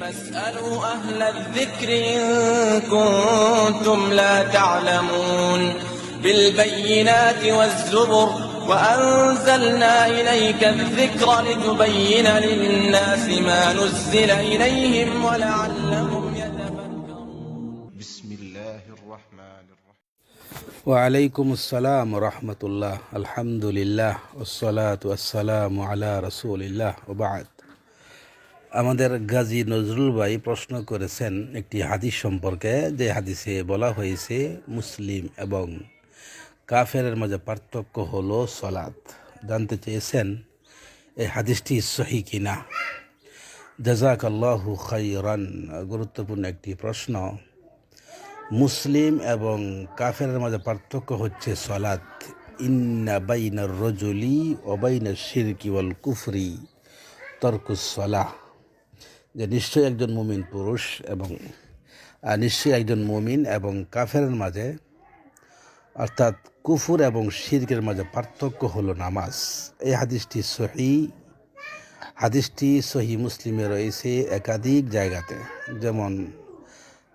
فاسألوا أهل الذكر إن كنتم لا تعلمون بالبينات والزبر وأنزلنا إليك الذكر لتبين للناس ما نزل إليهم ولعلهم يتفكرون. بسم الله الرحمن الرحيم. ওয়ালাইকুম আসসালাম রহমতুল্লাহ আলহামদুলিল্লাহ ওসলাত আসসালাম আলা রসুলিল্লাহ ওবাদ আমাদের গাজী নজরুল ভাই প্রশ্ন করেছেন একটি হাদিস সম্পর্কে, যে হাদিসে বলা হয়েছে, মুসলিম এবং কাফেরের মাঝে পার্থক্য হলো সলাৎ জানতে চেয়েছেন, এই হাদিসটি সহি কিনা? জাজাক আল্লাহু খাইরান গুরুত্বপূর্ণ একটি প্রশ্ন। মুসলিম এবং কাফেরের মাঝে পার্থক্য হচ্ছে সলাত। ইন্না বাইনার রজলি অবাইনার শিরকি ওয়াল কুফরি তর্কুস সলাহ। যে নিশ্চয়ই একজন মুমিন পুরুষ এবং নিশ্চয়ই একজন মুমিন এবং কাফেরের মাঝে, অর্থাৎ কুফুর এবং শিরকের মাঝে পার্থক্য হলো নামাজ। এই হাদিসটি সহি হাদিসটি সহি মুসলিমে রয়েছে একাধিক জায়গাতে। যেমন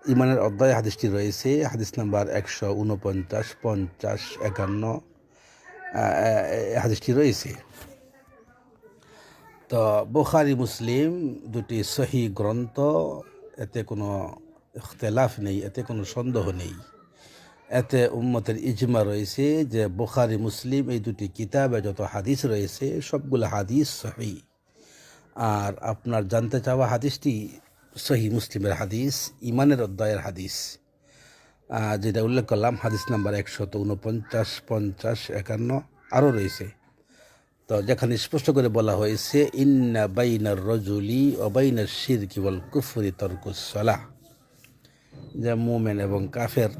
ইমানের অধ্যায় হাদিসটি রয়েছে, হাদিস নাম্বার একশো উনপঞ্চাশ, পঞ্চাশ, একান্ন হাদিসটি রয়েছে। তো বুখারি, মুসলিম দুটি সহি গ্রন্থ, এতে কোনো ইখতলাফ নেই, এতে কোনো সন্দেহ নেই। এতে উম্মতের ইজমা রয়েছে যে বুখারি, মুসলিম এই দুটি কিতাবে যত হাদিস রয়েছে, সবগুলো হাদিস সহি। আর আপনার জানতে চাওয়া হাদিসটি সহি মুসলিমের হাদিস, ইমানের অধ্যায়ের হাদিস যেটা উল্লেখ করলাম, হাদিস নাম্বার একশত উনপঞ্চাশ পঞ্চাশ, একান্ন, আরও রয়েছে। তো যেখানে স্পষ্ট করে বলা হয়েছে, ইন্না বাইনার রজুলি অবাইনার শির কিবল কুফুরি তর্কুসলা যে মোমেন এবং কাফের,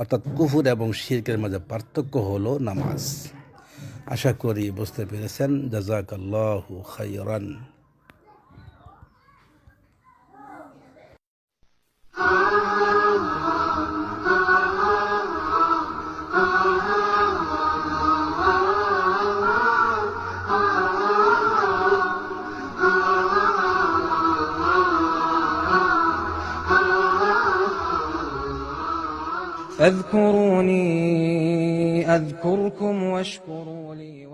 অর্থাৎ কুফুর এবং শিরকের মাঝে পার্থক্য হলো নামাজ। আশা করি বুঝতে পেরেছেন। জাজাক আল্লাহ খাইরান فاذكروني أذكركم واشكروا لي